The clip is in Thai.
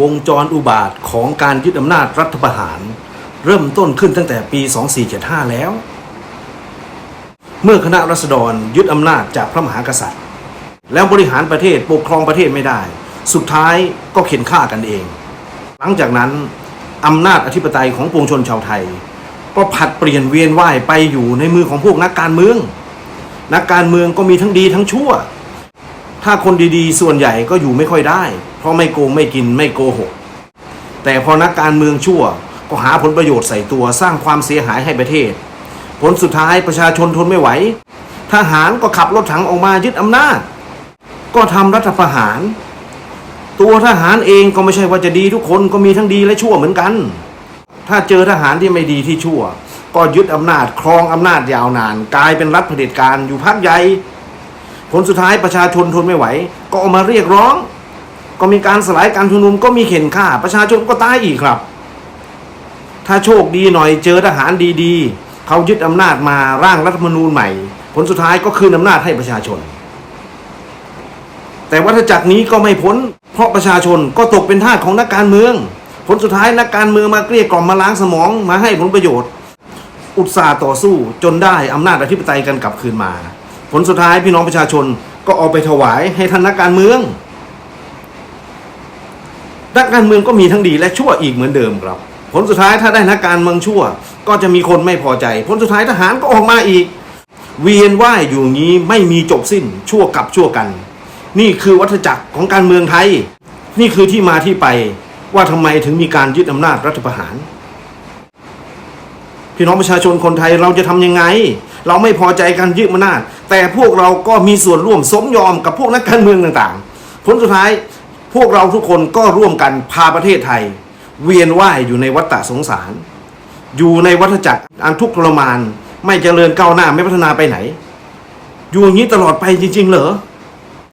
วงจรอุบาทของการยึดอำนาจรัฐประหาร เริ่มต้นขึ้นตั้งแต่ปี 2475 แล้ว เมื่อคณะรัษฎรยึดอำนาจจากพระมหากษัตริย์ แล้วบริหารประเทศปกครองประเทศไม่ได้ สุดท้ายก็เข็นฆ่ากันเอง หลังจากนั้นอำนาจอธิปไตยของปวงชนชาวไทย ก็ผัดเปลี่ยนเวียนว่ายไปอยู่ในมือของพวกนักการเมือง นักการเมืองก็มีทั้งดีทั้งชั่ว ถ้าคนดีๆ ส่วนใหญ่ก็อยู่ไม่ค่อยได้ เพราะไม่โกงไม่กินไม่โกหก แต่พอนักการเมืองชั่วก็หาผลประโยชน์ใส่ตัวสร้างความเสียหายให้ประเทศ ผลสุดท้ายประชาชนทนไม่ไหว ทหารก็ขับรถถังออกมายึดอำนาจ ก็ทำรัฐประหาร ตัวทหารเองก็ไม่ใช่ว่าจะดีทุกคนก็มีทั้งดีและชั่วเหมือนกัน ถ้าเจอทหารที่ไม่ดีที่ชั่ว ก็ยึดอำนาจครองอำนาจยาวนาน กลายเป็นรัฐเผด็จการอยู่พักใหญ่ ผลสุดท้ายประชาชนทนไม่ไหว ก็ออกมาเรียกร้อง ก็มีการสลายการชุมนุมก็มีเข็นฆ่า ประชาชนก็ตายอีกครับ ถ้าโชคดีหน่อยเจอทหารดีๆ เขายึดอำนาจมาร่างรัฐธรรมนูญใหม่ ผลสุดท้ายก็คืนอำนาจให้ประชาชน แต่วัฏจักรนี้ก็ไม่พ้น เพราะประชาชนก็ตกเป็นทาสของนักการเมือง ผลสุดท้ายนักการเมืองมาเกลี้ยกล่อมมาล้างสมองมาให้ผลประโยชน์ อุตสาห์ต่อสู้จนได้อำนาจอธิปไตยกันกลับคืนมา ผลสุดท้ายพี่น้องประชาชนก็เอาไปถวายให้ท่านนักการเมืองนักการเมืองก็มีทั้งดีและชั่วอีกเหมือนเดิมครับ ผลสุดท้ายถ้าได้นักการเมืองชั่ว ก็จะมีคนไม่พอใจ ผลสุดท้ายทหารก็ออกมาอีก เวียนว่ายอยู่งนี้ไม่มีจบสิ้นชั่วกับชั่วกัน นี่คือวัฏจักรของการเมืองไทย นี่คือที่มาที่ไปว่าทำไมถึงมีการยึดอำนาจรัฐประหาร พี่น้องประชาชนคนไทยเราจะทำยังไง เราไม่พอใจการยึดอำนาจแต่พวกเราก็มีส่วนร่วมสมยอมกับพวกนักการเมืองต่างๆ ผลสุดท้ายพวกเราทุกคนก็ร่วมกันพาประเทศไทย เวียนว่ายอยู่ในวัฏฏะสงสาร อยู่ในวัฏจักรอันทุกข์ทรมาน ไม่เจริญก้าวหน้าไม่พัฒนาไปไหน อยู่อย่างนี้ตลอดไปจริง ๆ เหรอ